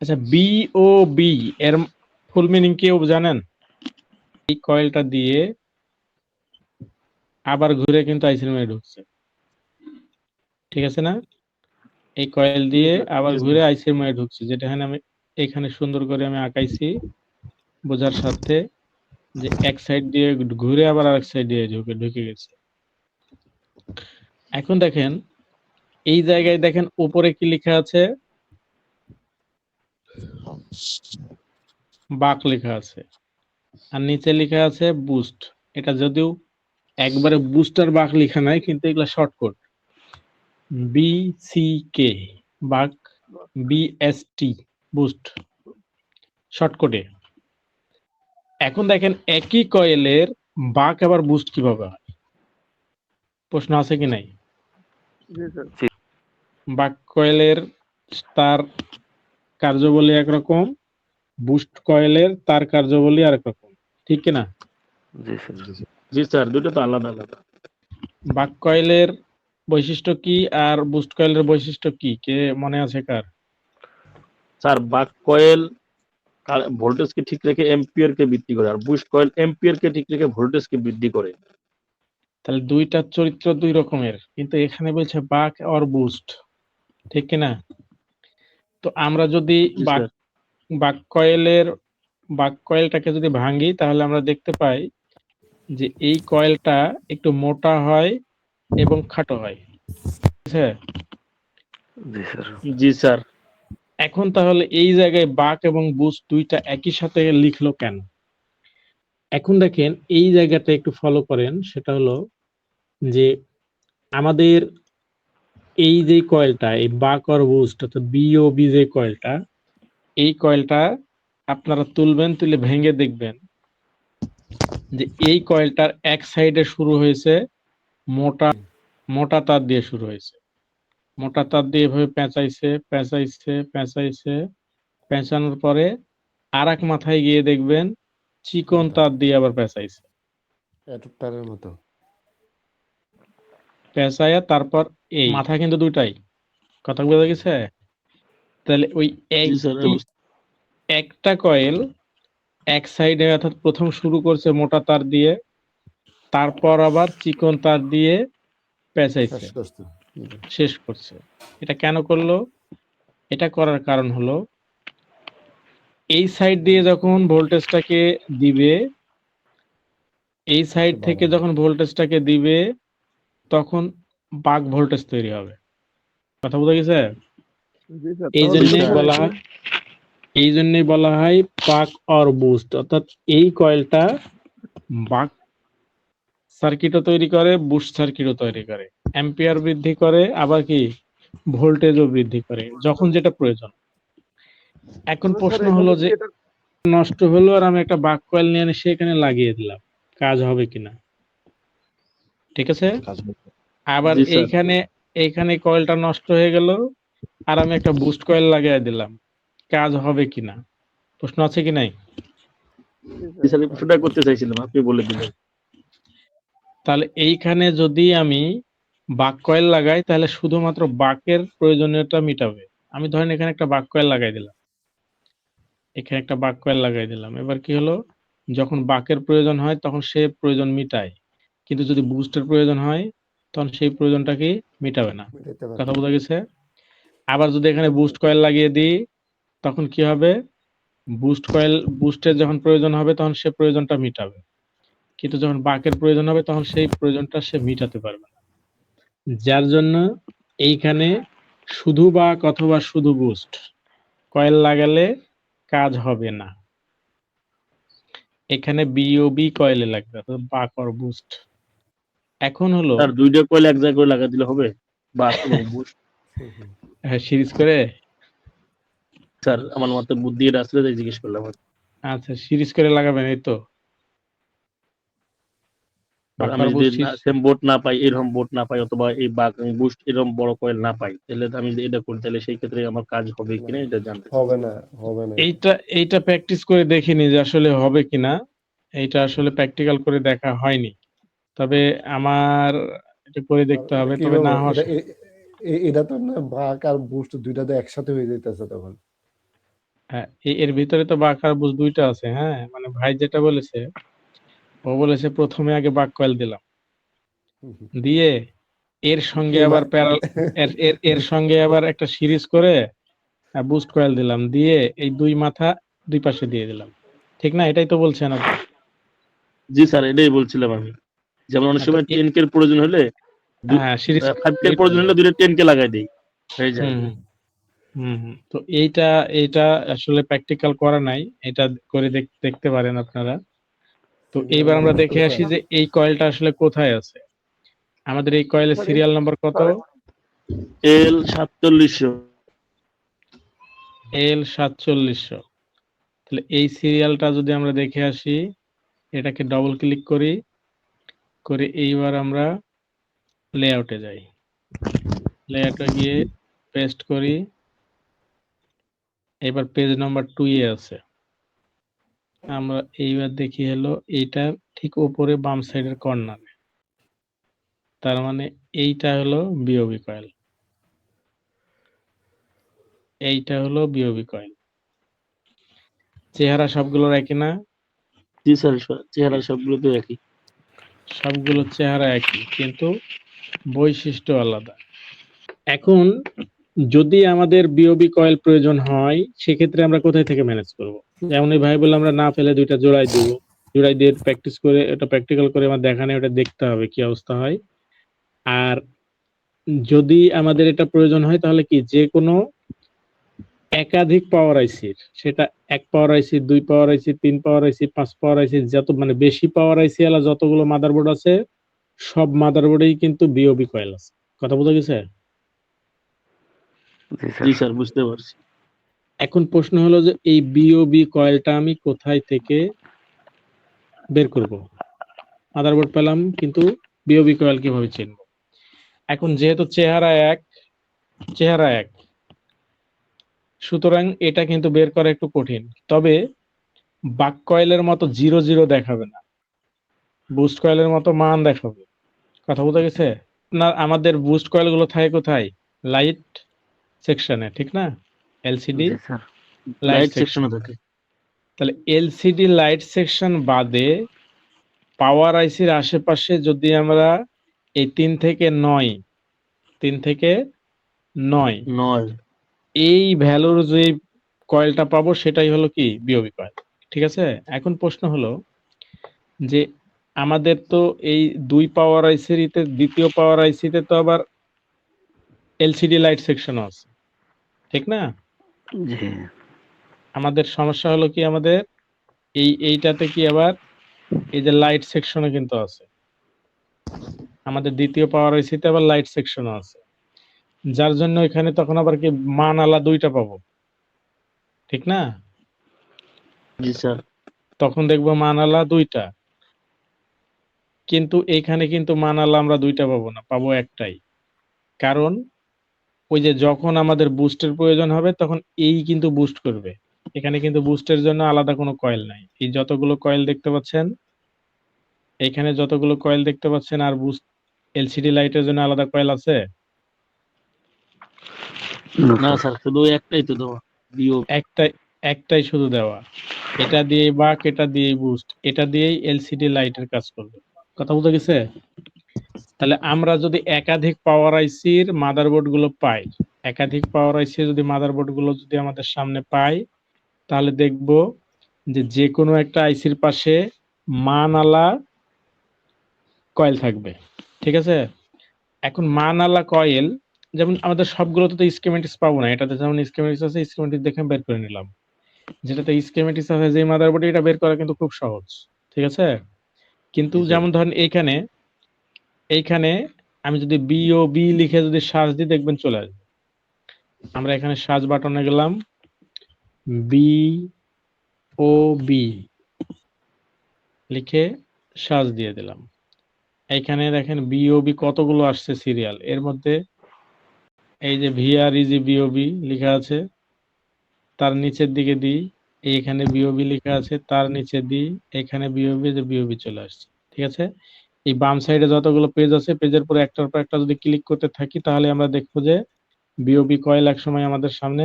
আচ্ছা B O B এর full meaning কেউ জানেন? এই কয়েলটা দিয়ে আবার ঘুরে কিন্তু আইসির মধ্যে ঢুকছে। ঠিক আছে না? এই কয়েল দিয়ে আবার ঘুরে আইসির মধ্যে ঢুকছে, যেটা আমি, এখানে সুন্দর করে আমি আঁকাইছি বোঝার সাথে যে এক সাইড দিয়ে ঘুরে আবার আরেক সাইড দিয়ে ঢুকে ঢুকে গেছে। এখন দেখেন, এই জায়গায় দেখেন উপরে কি লেখা আছে? বাক লেখা আছে। আর নিচে লেখা আছে বুস্ট এটা যদিও একবারে বুস্টার বাক লেখা নাই কিন্তু এগুলা shortcut B C K buck B S T boost শর্টকাটে এখন দেখেন একই কয়েলের বাক আবার বুস্ট কীভাবে হয়? প্রশ্ন আছে কি নাই? বাক কয়েলের তার কার্যবলী একরকম বুস্ট কয়েলের তার কার্যবলী আরেক রকম। ঠিক কিনা জি স্যার। দুটো তো আলাদা আলাদা। বাক কয়েলের বৈশিষ্ট্য কি আর বুস্ট কয়েলের বৈশিষ্ট্য কি? কে মনে আছে কার? স্যার বাক কয়েল ভোল্টেজকে ঠিক রেখে এম্পিয়ার কে বৃদ্ধি করে আর বুস্ট কয়েল এম্পিয়ার কে ঠিক রেখে ভোল্টেজ কে বৃদ্ধি করে। তাহলে দুইটা চরিত্র দুই রকমের কিন্তু এখানে বলছে বাক আর বুস্ট ঠিক কিনা তো আমরা যদি বাক কয়েলের বাক কয়েলটাকে যদি ভাঙি তাহলে আমরা দেখতে পাই যে এই কয়েলটা একটু মোটা হয় এবং খাটো হয়। জি স্যার? এখন তাহলে এই জায়গায় বাক এবং বুস্ট দুইটা একই সাথে লিখলো কেন? এখন দেখেন এই জায়গাটা একটু ফলো করেন সেটা হলো যে আমাদের এই যে কয়েলটা, এই বাক আর বুস্ট অর্থাৎ বিওবি যে কয়েলটা, এই কয়েলটা আপনারা তুলবেন, তুলে ভেঙে দেখবেন যে এই কয়েলটার এক সাইডে শুরু হয়েছে মোটা মোটা তার দিয়ে শুরু হয়েছে। মোটা তার দিয়ে এভাবে পেঁচাইছে পেঁচাইছে পেঁচাইছে, পেঁচানোর পরে আর এক মাথায় গিয়ে দেখবেন চিকন তার দিয়ে আবার পেঁচাইছে। মতো। পেঁচাইয়া তারপর এই। মাথা কিন্তু দুটাই কথা বোঝা গেছে? তাহলে ওই একটা কয়েল এক সাইডে অর্থাৎ প্রথম শুরু করছে মোটা তার দিয়ে তারপর আবার চিকন তার দিয়ে পেঁচাইছে। শেষ শেষ করছে। এটা কেন করল? এটা করার কারণ হলো এই সাইড দিয়ে যখন ভোল্টেজটাকে দিবে এই সাইড থেকে যখন ভোল্টেজটাকে দিবে তখন বাক ভোল্টেজ তৈরি হবে। কথা বোঝা গেছে? এই জন্যই বলা হয় এই জন্যই বলা হয় পাক অর বুস্ট। অর্থাৎ এই কয়েলটা বাক সার্কিটও তৈরি করে বুস্ট সার্কিটও তৈরি করে। অ্যাম্পিয়ার বৃদ্ধি করে আবার কি? ভোল্টেজও বৃদ্ধি করে যখন যেটা প্রয়োজন। এখন প্রশ্ন হলো যে নষ্ট হলো আর আমি একটা বাক কয়েল নিয়ে এনে সেখানে লাগিয়ে দিলাম কাজ হবে কিনা? ঠিক আছে? আবার এইখানে এইখানে কয়েলটা নষ্ট হয়ে গেল আর আমি একটা বুস্ট কয়েল লাগিয়ে দিলাম। কাজ হবে কিনা? প্রশ্ন আছে কি নাই? প্রশ্নটা করতে চাইছিলাম আপনি বলে দিলেন। তাহলে এইখানে যদি আমি বাক কয়েল লাগাই তাহলে শুধুমাত্র বাকের প্রয়োজনীয়তা মিটাবে। আমি ধরেন এখানে একটা বাক কয়েল লাগাই দিলাম। এখানে একটা বাক কয়েল লাগাই দিলাম। এবার কি হলো? যখন বাকের প্রয়োজন হয় তখন সে প্রয়োজন মিটায়। কিন্তু যদি বুস্টের প্রয়োজন হয় তখন সেই প্রয়োজনটাকে মেটাবে না। কথা বোঝা গেছে? আবার যদি এখানে বুস্ট কয়েল লাগিয়ে দিই তখন কি হবে? বুস্ট কয়েল বুস্টের যখন প্রয়োজন হবে তখন সে প্রয়োজনটা মিটাবে। কিন্তু যখন বাকের প্রয়োজন হবে তখন সেই প্রয়োজনটা সে মিটাতে পারবে না। যার জন্য এইখানে শুধু বাক অথবা শুধু বুস্ট কয়েল লাগালে কাজ হবে না। এখানে বিওবি কয়েলে লাগবে অর্থাৎ বাক অর বুস্ট এখন হলো আর দুইটা কয়েল এক জায়গায় করে লাগা দিলে হবে? হুম। হ্যাঁ সিরিজ করে? স্যার আমার মতে বুদ্ধি এটা আসলে তাই জিজ্ঞেস করলাম। আচ্ছা সিরিজ করে লাগাবেন এই তো? আমি যদি সেম বোট না পাই এরকম বোট না পাই অথবা এই বাক বুস্ট এরকম বড় কয়েল না পাই তাহলে তো আমি যদি এটা করি তাহলে সেই ক্ষেত্রে আমার কাজ হবে কিনা এটা জানতে হবে না হবে না। এইটা এইটা প্র্যাকটিস করে দেখিনি যে আসলে হবে কিনা এইটা আসলে প্র্যাকটিক্যাল করে দেখা হয়নি। তবে আমার এটা করে দেখতে হবে তবে না এটা- তো না বাক আর বুস্ট দুইটা তো একসাথে হয়ে যাইতেছে তখন। হ্যাঁ এর ভিতরে তো বাঁক আর বুস্ট দুইটা আছে হ্যাঁ? মানে ভাই যেটা বলেছে ও বলেছে প্রথমে আগে বাক কয়েল দিলাম। দিয়ে এর সঙ্গে আবার প্যারাল এর এর এর সঙ্গে আবার একটা সিরিজ করে বুস্ট কয়েল দিলাম। দিয়ে এই দুই মাথা দুই পাশে দিয়ে দিলাম। ঠিক না? এটাই তো বলছেন আপনি। জি স্যার এটাই বলছিলাম আমি। যেমন অনেক সময় আচ্ছা, এ- টেন কে প্রয়োজন হলে হ্যাঁ ফাইভ কে প্রয়োজন হলে দুটো টেন কে লাগাই দেই। হয়ে যায়। তো এইটা এইটা আসলে প্র্যাকটিক্যাল করা নাই। এটা করে দেখতে পারেন আপনারা। তো এইবার আমরা দেখে আসি যে এই কয়েলটা আসলে কোথায় আছে? আমাদের এই কয়েলের সিরিয়াল নাম্বার কত? এল সাতচল্লিশশো। এল সাতচল্লিশশো। তাহলে এই সিরিয়ালটা যদি আমরা দেখে আসি এটাকে ডবল ক্লিক করি। করে এইবার আমরা লেআউটে যাই। লেআউটে গিয়ে পেস্ট করি। এবার পেজ নাম্বার টু এ আছে। আমরা এইবার দেখি হলো এইটা ঠিক উপরে বাম সাইডের কর্নারে তার মানে এইটা হলো বিওবি কয়েল এইটা হলো বিওবি কয়েল চেহারা সবগুলোর একই না? জি স্যার চেহারা সবগুলো তো একই। সবগুলো চেহারা একই, কিন্তু বৈশিষ্ট্য আলাদা। এখন যদি আমাদের বিওবি কয়েল প্রয়োজন হয়, সেক্ষেত্রে আমরা কোথায় থেকে ম্যানেজ করব? যেমন এই ভাই বলে আমরা না ফেলে দুইটা জোড়াই দিব। জোড়াই দিয়ে প্র্যাকটিস করে, এটা প্র্যাকটিক্যাল করে আমার দেখা নেই ওটা দেখতে হবে কি অবস্থা হয়। আর যদি আমাদের এটা প্রয়োজন হয়, তাহলে কি? যে কোনো একাধিক পাওয়ার আইসির সেটা এক পাওয়ার আইসি দুই পাওয়ার আইসি তিন পাওয়ার আইসি পাঁচ পাওয়ার আইসি যত মানে বেশি পাওয়ার আইসি আলা যতগুলো মাদারবোর্ড আছে সব মাদারবোর্ডেই কিন্তু বিওবি কয়েল আছে। কথা বোঝা গেছে? জি স্যার। বুঝতে পারছি। এখন প্রশ্ন হলো যে এই বিওবি কয়েলটা আমি কোথায় থেকে বের করব? মাদারবোর্ড পেলাম কিন্তু বিওবি কয়েল কীভাবে চিনব? এখন যেহেতু চেহারা এক চেহারা এক সুতরাং এটা কিন্তু বের করা একটু কঠিন। তবে বাক কয়েলের মতো জিরো জিরো দেখাবে না। বুস্ট কয়েলের মতো মান দেখাবে। কথা বোঝা গেছে? না আমাদের বুস্ট কয়েলগুলো থাকে কোথায়? লাইট সেকশনে ঠিক না? এলসিডি লাইট সেকশনে থাকে। তাহলে এলসিডি লাইট সেকশন বাদে পাওয়ার আইসির আশেপাশে যদি আমরা এই তিন থেকে নয় তিন থেকে নয় নয়। এই ভ্যালুর যে কয়েলটা পাবো সেটাই হলো কি বিওবি কয়েল ঠিক আছে? এখন প্রশ্ন হলো যে আমাদের তো এই দুই পাওয়ার আইসিতে দ্বিতীয় পাওয়ার আইসিতে তো আবার এলসিডি লাইট সেকশন আছে ঠিক না? আমাদের সমস্যা হলো কি আমাদের এই এইটাতে কি আবার এই যে লাইট সেকশনও কিন্তু আছে। আমাদের দ্বিতীয় পাওয়ার আইসিতে আবার লাইট সেকশনও আছে। যার জন্য এখানে তখন আবার কি মান আলা দুইটা পাবো? ঠিক না? জি স্যার। তখন দেখব মান আলা দুইটা। কিন্তু এইখানে কিন্তু মান আলা আমরা দুইটা পাবো না পাবো একটাই। কারণ ওই যে যখন আমাদের বুস্টের প্রয়োজন হবে তখন এই কিন্তু বুস্ট করবে। এখানে কিন্তু বুস্টের জন্য আলাদা কোনো কয়েল নাই। এই যতগুলো কয়েল দেখতে পাচ্ছেন এখানে যতগুলো কয়েল দেখতে পাচ্ছেন আর বুস্ট এলসিডি লাইটের জন্য আলাদা কয়েল আছে। না স্যার শুধু ওই একটাই তো দেওয়া একটাই একটাই শুধু দেওয়া। এটা দিয়ে বাক এটা দিয়ে বুস্ট এটা দিয়েই এলসিডি লাইটের কাজ করবে। কথা বুঝা গেছে? তাহলে আমরা যদি একাধিক পাওয়ার আইসির মাদারবোর্ডগুলো পাই একাধিক পাওয়ার আইসি যদি মাদারবোর্ডগুলো যদি আমাদের সামনে পাই তাহলে দেখব যে যে কোনো একটা আইসির পাশে মানালা কয়েল থাকবে। ঠিক আছে? এখন মানালা কয়েল যেমন আমাদের সবগুলোতে তো স্কিমেটিক্স পাবো না। এটাতে যেমন স্কিমেটিক্স আছে স্কিমেটিক্স দেখে বের করে নিলাম। যেটাতে স্কিমেটিক্স আছে যে মাদারবোর্ডে এটা বের করা কিন্তু খুব সহজ ঠিক আছে? কিন্তু যেমন ধরেন এইখানে এইখানে আমি যদি বি ও বি লিখে যদি সার্চ দিই দেখবেন চলে আসবে। আমরা এখানে সার্চ বাটনে গেলাম। বি ও বি লিখে সার্চ দিয়ে দিলাম। এইখানে দেখেন বিওবি কতগুলো আসছে সিরিয়াল এর মধ্যে এই যে ভিআর ইজি বিওবি লেখা আছে তার নিচের দিকে দিই এইখানে বিওবি লেখা আছে তার নিচে দিই এখানে বিওবি যে বিওবি চলে আসছে ঠিক আছে? এই বাম সাইডে যতগুলো পেজ আছে পেজের পর একটার পর একটা যদি ক্লিক করতে থাকি তাহলে আমরা দেখব যে বিওবি কয়েল এক সময় আমাদের সামনে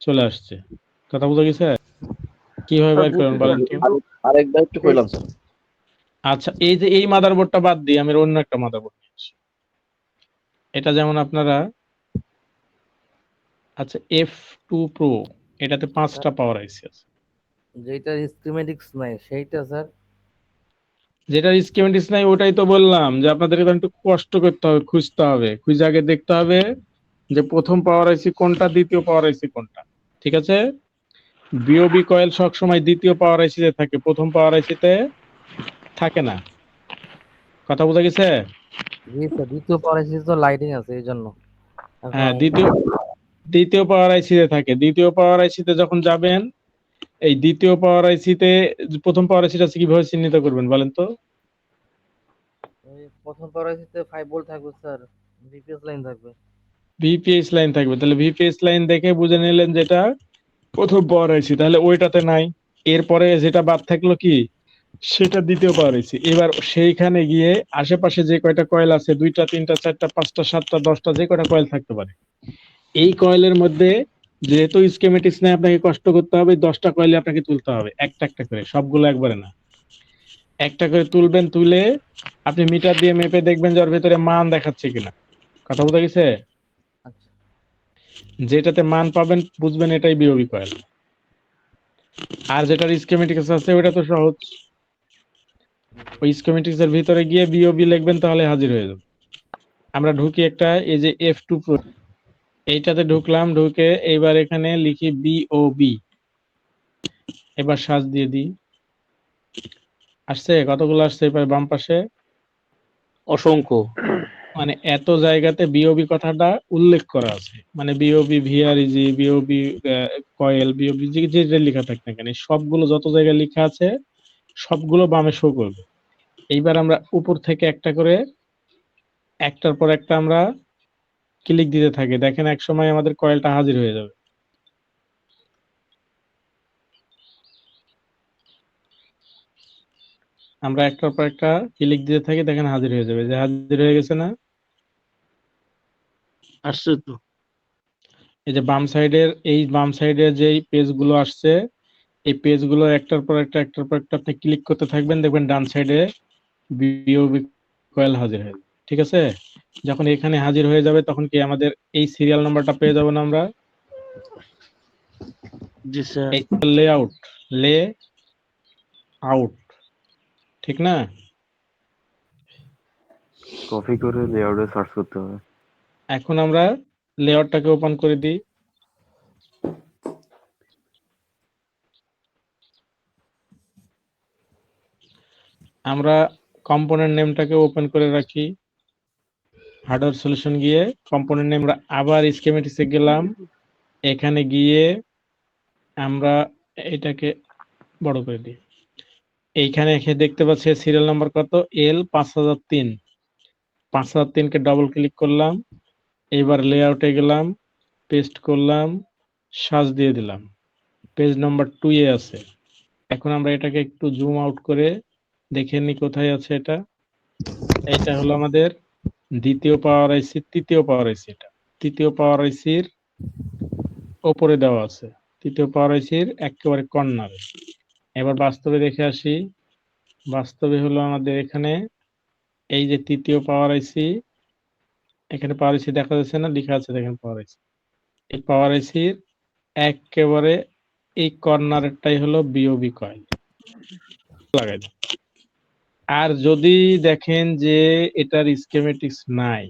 চলে আসছে। কথা বুঝা গেছে? কীভাবে বাইর করবেন বলেন আরেকবার একটু কইলাম স্যার। আচ্ছা এই যে এই মাদারবোর্ডটা বাদ দিই আমি অন্য একটা মাদারবোর্ড নিয়ে এটা যেমন আপনারা আচ্ছা এফ টু প্রো এটাতে পাঁচটা পাওয়ার আইসি আছে। যেটা স্কিমেটিক্স নাই সেইটা স্যার যেটা স্কিমেটিক্স নাই ওটাই তো বললাম যে আপনাদেরকে তো একটু কষ্ট করতে হবে খুঁজতে হবে। খুঁজে আগে দেখতে হবে যে প্রথম পাওয়ার আইসি কোনটা দ্বিতীয় পাওয়ার আইসি কোনটা ঠিক আছে? বিওবি কয়েল সবসময় দ্বিতীয় পাওয়ার আইসিতে থাকে প্রথম পাওয়ার আইসিতে থাকে না। কথা বোঝা গেছে? জি স্যার দ্বিতীয় পরিস্থিতি তো লাইটিং আছে এই জন্য হ্যাঁ দ্বিতীয় দ্বিতীয় পাওয়ার আইসিতে থাকে। দ্বিতীয় পাওয়ার আইসিতে যখন যাবেন এই দ্বিতীয় পাওয়ার আইসিতে প্রথম পাওয়ার আইসিটা কীভাবে চিহ্নিত করবেন বলেন তো? প্রথম পরিস্থিতিতে ফাইভ ভোল্ট থাকবে স্যার ভিপিএস লাইন থাকবে। ভিপিএস লাইন থাকবে। তাহলে ভিপিএস লাইন দেখে বুঝে নিলেন যেটা প্রথম পাওয়ার আইসি তাহলে ওইটাতে নাই। এরপরে যেটা বাদ থাকল কি? সেটা দ্বিতীয় পাওয়ার আইসি এবার সেইখানে গিয়ে আশেপাশে যে কয়টা কয়েল আছে দুইটা তিনটা চারটা পাঁচটা সাতটা দশটা যে কয়টা কয়েল থাকতে পারে। এই কয়েলের মধ্যে যেহেতু স্কেমেটিক্স নেই আপনাকে কষ্ট করতে হবে দশটা কয়েলে আপনাকে তুলতে হবে একটা একটা করে সবগুলো একবারে না। একটা করে তুলবেন তুলে আপনি মিটার দিয়ে মেপে দেখবেন যে ওর ভেতরে মান দেখাচ্ছে কিনা। কথা বোঝা গেছে? আচ্ছা। যেটাতে মান পাবেন বুঝবেন এটাই বিওবি কয়েল। আর যেটার স্কিমেটিক্স আছে ওটা তো সহজ। ওই স্কিমেটিক্স এর ভিতরে গিয়ে বিওবি লিখবেন তাহলে হাজির হয়ে যাবে। আমরা ঢুকি একটা এই যে এফ টু এইটাতে ঢুকলাম ঢুকে এইবার এখানে লিখি বিওবি এবার সাজ দিয়ে দিই। আসছে? কতগুলো আসছে এবার বাম পাশে? অসংখ্য। মানে এত জায়গাতে বিওবি কথাটা উল্লেখ করা আছে। মানে BOB VREG BOB coil BOB যে যেটা লেখা থাক না কেন সবগুলো যত জায়গায় লেখা আছে সবগুলো বামে শো করবে। এইবার আমরা উপর থেকে একটা করে একটার পর একটা আমরা ক্লিক দিতে থাকে। দেখেন এক সময় আমাদের কয়েলটা হাজির হয়ে যাবে। আমরা একটার পর একটা ক্লিক দিতে থাকি দেখেন হাজির হয়ে যাবে। যে হাজির হয়ে গেছে না? আসছে তো। এই যে বাম সাইডের এই বাম সাইডের যে পেজগুলো আসছে এই পেজগুলো একটার পর একটা একটার পর একটা আপনি ক্লিক করতে থাকবেন দেখবেন ডান সাইডে বিওবি কয়েল হাজির হয়ে যাবে। ঠিক আছে? যখন এখানে হাজির হয়ে যাবে তখন কি আমাদের এই সিরিয়াল নাম্বারটা পেয়ে যাব না আমরা? জি স্যার। এই লে আউট লে আউট ঠিক না? কপি করে লেআউটে সার্চ করতে হবে। এখন আমরা লেআউটটাকে ওপেন করে দিই। আমরা কম্পোনেন্ট নেমটাকে ওপেন করে রাখি। হার্ডওয়্যার সলিউশন গিয়ে কম্পোনেন্ট নেম আবার স্কিমেটিক্সে গেলাম। এখানে গিয়ে আমরা এটাকে বড় করে দিই। এইখানে এসে দেখতে পাচ্ছি সিরিয়াল নাম্বার কত? এল পাঁচ হাজার তিন। পাঁচ হাজার তিনকে ডবল ক্লিক করলাম। এবার লেআউটে গেলাম পেস্ট করলাম সাজ দিয়ে দিলাম। পেজ নাম্বার টু এ আছে। এখন আমরা এটাকে একটু জুম আউট করে দেখে নি কোথায় আছে এটা। এটা হলো আমাদের দ্বিতীয় পাওয়ার আইসি, তৃতীয় পাওয়ার আইসি এটা। তৃতীয় পাওয়ার আইসির ওপরে দেওয়া আছে। তৃতীয় পাওয়ার আইসির একেবারে কর্নারে। এবার বাস্তবে দেখে আসি। বাস্তবে হলো আমাদের এখানে এই যে তৃতীয় পাওয়ার আইসি, এখানে পাওয়ার আইসি দেখা যাচ্ছে না, লেখা আছে দেখেন পাওয়ার আইসি। এই পাওয়ার আইসির একেবারে এই কর্নারটাই হলো বিওবি কয়েল লাগাই। আর যদি দেখেন যে এটার স্কেমেটিক্স নাই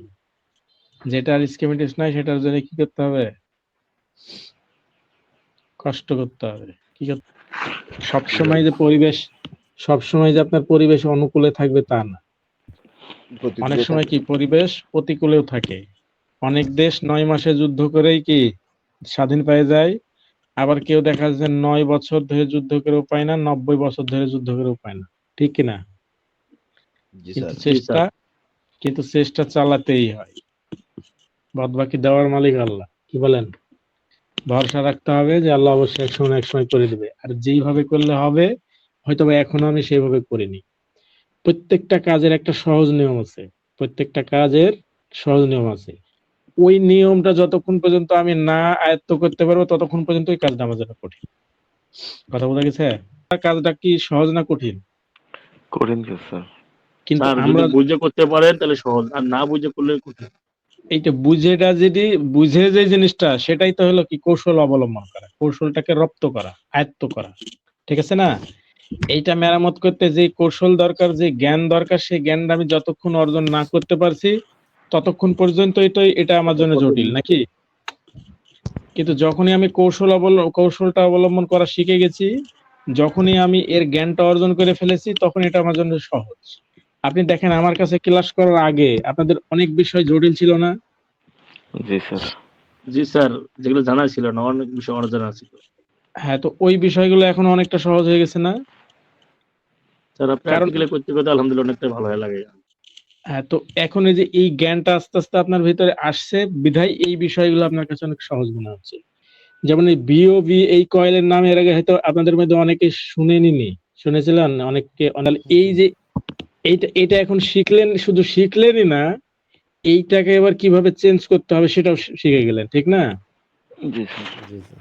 যেটার স্কেমেটিক্স নাই সেটার জন্য কি করতে হবে? কষ্ট করতে হবে। কি করতে সবসময় যে পরিবেশ সবসময় যে আপনার পরিবেশ অনুকূলে থাকবে তা না। অনেক সময় কি পরিবেশ প্রতিকূলেও থাকে। অনেক দেশ নয় মাসে যুদ্ধ করেই কি স্বাধীন পেয়ে যায় আবার কেউ দেখা যাচ্ছে নয় বছর ধরে যুদ্ধ করেও পায় না নব্বই বছর ধরে যুদ্ধ করেও পায় না। ঠিক কিনা কিন্তু চেষ্টা কিন্তু চেষ্টা চালাতেই হয়। বাদ বাকি দেওয়ার মালিক আল্লাহ কি বলেন? ভরসা রাখতে হবে যে আল্লাহ অবশ্যই এক সময় এক সময় করে দিবে। আর যেইভাবে করলে হবে হয়তো বা এখনও আমি সেইভাবে করিনি। প্রত্যেকটা কাজের একটা সহজ নিয়ম আছে। প্রত্যেকটা কাজের সহজ নিয়ম আছে। ওই নিয়মটা যতক্ষণ পর্যন্ত আমি না আয়ত্ত করতে পারব ততক্ষণ পর্যন্ত ওই কাজটা আমার জন্য কঠিন। কথা বোঝা গেছে? কাজটা কি সহজ না কঠিন? কঠিন স্যার। কিন্তু আমরা বুঝে করতে পারেন তাহলে সহজ। আর না বুঝে করলে এইটা বুঝেটা যদি বুঝে যে জিনিসটা সেটাই তো হলো কি কৌশল অবলম্বন করা। কৌশলটাকে রপ্ত করা আয়ত্ত করা। ঠিক আছে না? এইটা মেরামত করতে যে কৌশল দরকার যে জ্ঞান দরকার সেই জ্ঞানটা আমি যতক্ষণ অর্জন না করতে পারছি ততক্ষণ পর্যন্ত এটাই এটা আমার জন্য জটিল নাকি? কিন্তু যখনই আমি কৌশল অবলম্বন কৌশলটা অবলম্বন করা শিখে গেছি যখনই আমি এর জ্ঞানটা অর্জন করে ফেলেছি তখন এটা আমার জন্য সহজ। আপনি দেখেন আমার কাছে ক্লাস করার আগে আপনাদের অনেক বিষয় জটিল ছিল না? জি স্যার। জি স্যার যেগুলো জানা ছিল না অনেক বিষয় অজানা ছিল। হ্যাঁ তো ওই বিষয়গুলো এখন অনেকটা সহজ হয়ে গেছে না? স্যার প্র্যাকটিক্যালি করতে করতে আলহামদুলিল্লাহ অনেকটা ভালো হয়ে লাগে। হ্যাঁ তো এখন এই যে এই জ্ঞানটা আস্তে আস্তে আপনার ভিতরে আসছে বিধায় এই বিষয়গুলো আপনার কাছে অনেক সহজ মনে হচ্ছে। যেমন এই বিওবি এই কয়েলের নাম এর আগে হয়তো আপনাদের মধ্যে অনেকে শুনেনি শুনেছিলেন? অনেককে এই যে এইটা এটা এখন শিখলেন শুধু শিখলেনই না এইটাকে এবার কীভাবে চেঞ্জ করতে হবে সেটাও শিখে গেলেন ঠিক না?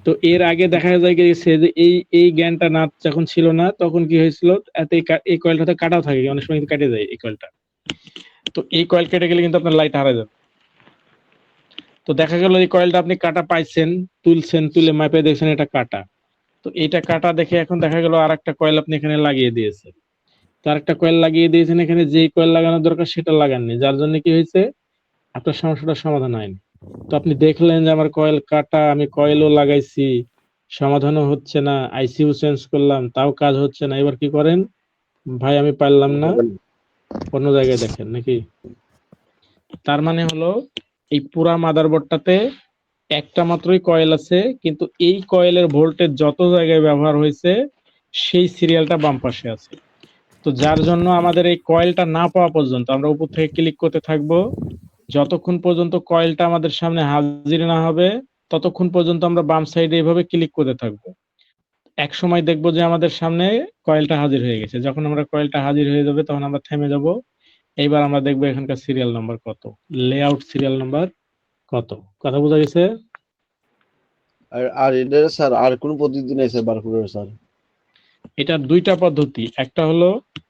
তো এর আগে দেখা যায় গেছে যে এই এই জ্ঞানটা না যখন ছিল না তখন কি হয়েছিল? এত এই কা- এই কয়েলটাতে কাটাও থাকে অনেক সময় কেটে যায় এই কয়েলটা। তো এই কয়েল কেটে গেলে কিন্তু আপনার লাইট হারা যাবে। তো দেখা গেল এই কয়েলটা আপনি কাটা পাইছেন তুলছেন তুলে মাপে দেখছেন এটা কাটা। তো এটা কাটা দেখে এখন দেখা গেল আর একটা কয়েল আপনি এখানে লাগিয়ে দিয়েছেন। তার একটা কয়েল লাগিয়ে দিয়েছেন এখানে, যেই কয়েল লাগানোর দরকার সেটা লাগাননি। যার জন্য কি হয়েছে? আপনার সমস্যাটার সমাধান হয়নি। তো আপনি দেখলেন যে আমার কয়েল কাটা, আমি কয়েলও লাগাইছি, সমাধানও হচ্ছে না আইসিইউ চেঞ্জ করলাম, তাও কাজ হচ্ছে না। এবার কি করেন? ভাই, আমি পারলাম না। অন্য জায়গায় দেখেন, নাকি? তার মানে হলো, এই পুরা মাদারবোর্ডটাতে একটা মাত্রই কয়েল আছে, কিন্তু এই কয়েলের ভোল্টেজ যত জায়গায় ব্যবহার হয়েছে, সেই সিরিয়ালটা বাম পাশে আছে। তো যার জন্য আমাদের এই কয়েলটা না পাওয়া পর্যন্ত আমরা উপর থেকে ক্লিক করতে থাকব। যতক্ষণ পর্যন্ত কয়েলটা আমাদের সামনে হাজির না হবে, ততক্ষণ পর্যন্ত আমরা বাম সাইডে এইভাবে ক্লিক করতে থাকব। এক সময় দেখব যে আমাদের সামনে কয়েলটা হাজির হয়ে গেছে। যখন আমরা কয়েলটা হাজির হয়ে যাবে, তখন আমরা থেমে যাব। এইবার আমরা দেখব এখানকার সিরিয়াল নাম্বার কত। লেআউট সিরিয়াল নাম্বার কত। কথা বোঝা গেছে? আর আর এটা স্যার, আর কোন পদ্ধতি নেই স্যার বারকোডের স্যার? এটা দুইটা পদ্ধতি। একটা হলো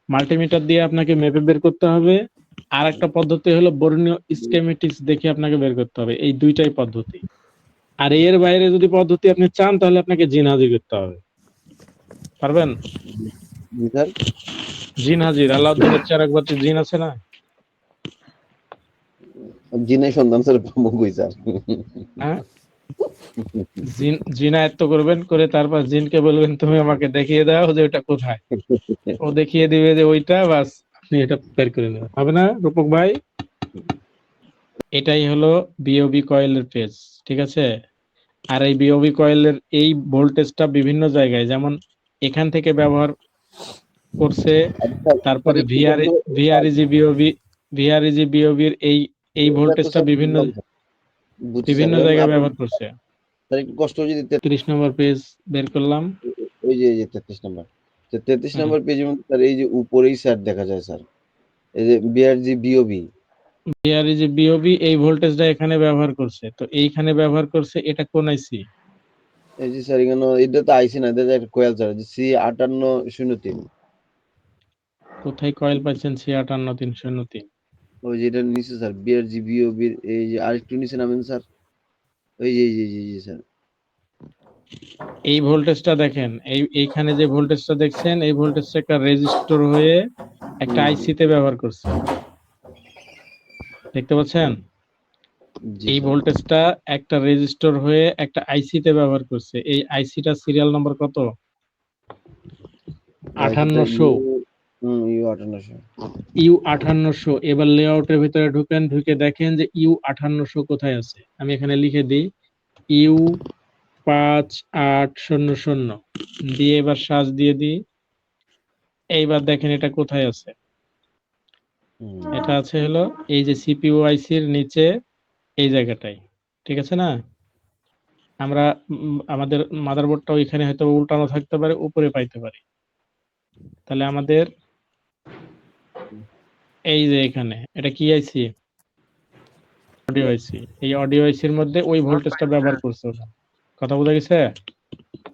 মাল্টিমিটার দিয়ে আপনাকে মেপে বের করতে হবে। আর একটা পদ্ধতি হলো বর্ণীয় স্কেমেটিক্স দেখে আপনাকে বের করতে হবে। এই দুইটাই পদ্ধতি। আর এর বাইরে যদি পদ্ধতি আপনি চান তাহলে আপনাকে জিন হাজির করতে হবে। পারবেন? জিন হাজির আল্লাহদের চার একবার জিন আছে না? জিনের সন্ধান স্যার পাবো কই স্যার। হ্যাঁ? জিন আয়ত্ত করবেন, করে তারপর জিনকে বলবেন, তুমি আমাকে দেখিয়ে দাও যে ওটা কোথায়। ও দেখিয়ে দিবে যে ওইটা, বাস আপনি এটা বের করে হবে না, রূপক ভাই? এটাই হলো বিওবি কয়েলের ঠিক আছে? আর এই বিওবি কয়েলের এই ভোল্টেজটা বিভিন্ন জায়গায়, যেমন এখান থেকে ব্যবহার করছে, তারপরে ভিআর ভিআরইজি বিওবি ভিআরইজি বিওবির এই এই ভোল্টেজটা বিভিন্ন বিভিন্ন জায়গায় ব্যবহার করছে। কষ্ট যদি তিরিশ নম্বর পেজ বের করলাম। ওই যে এই যে তেত্রিশ নাম্বার। তেত্রিশ নাম্বার পেজের মধ্যে স্যার এই যে উপরেই স্যার দেখা যায় স্যার এই যে বিআরজি বিওবি বিআরইজি বিওবি এই ভোল্টেজটা এখানে ব্যবহার করছে। তো এইখানে ব্যবহার করছে এটা কোন আইসি এই যে স্যার এখানে এটা তো আইসি না এটা একটা কোয়েল স্যার সি আটান্ন শূন্য তিন। কোথায় কয়েল পাচ্ছেন সি আটান্ন তিন শূন্য তিন? ওই যে এটা নিচে স্যার বিআরজি বিওবির এই যে আরেকটু নিচে নামেন স্যার। ওই যে জি জি যে স্যার। এই ভোল্টেজটা দেখেন এই এইখানে যে ভোল্টেজটা দেখছেন এই ভোল্টেজটা একটা রেজিস্টর হয়ে একটা আইসি তে ব্যবহার করছে। দেখতে পাচ্ছেন? জি এই ভোল্টেজটা একটা রেজিস্টর হয়ে একটা আইসি তে ব্যবহার করছে। এই আইসিটা সিরিয়াল নাম্বার কত? আঠান্নশো। ইউ আঠান্নশো। এবার লেআউটের ভিতরে ঢুকেন ঢুকে দেখেন যে ইউ আঠান্নশো কোথায় আছে। আমি এখানে লিখে দিই ইউ পাঁচ আট শূন্য শূন্য। দিয়ে এবার সাজ দিয়ে দিই এইবার দেখেন এটা কোথায় আছে। এটা আছে হলো এই যে সিপিইউ আইসির নিচে এই জায়গাটায় ঠিক আছে না? আমরা আমাদের মাদারবোর্ডটা ওইখানে হয়তো উল্টানো থাকতে পারে উপরে পাইতে পারি। তাহলে আমাদের এই যে এখানে, এটা কি আইসি অডিও আইসি এই অডিও আইসির মধ্যে ওই ভোল্টেজটা ব্যবহার করছে কথা বোঝা গেছে?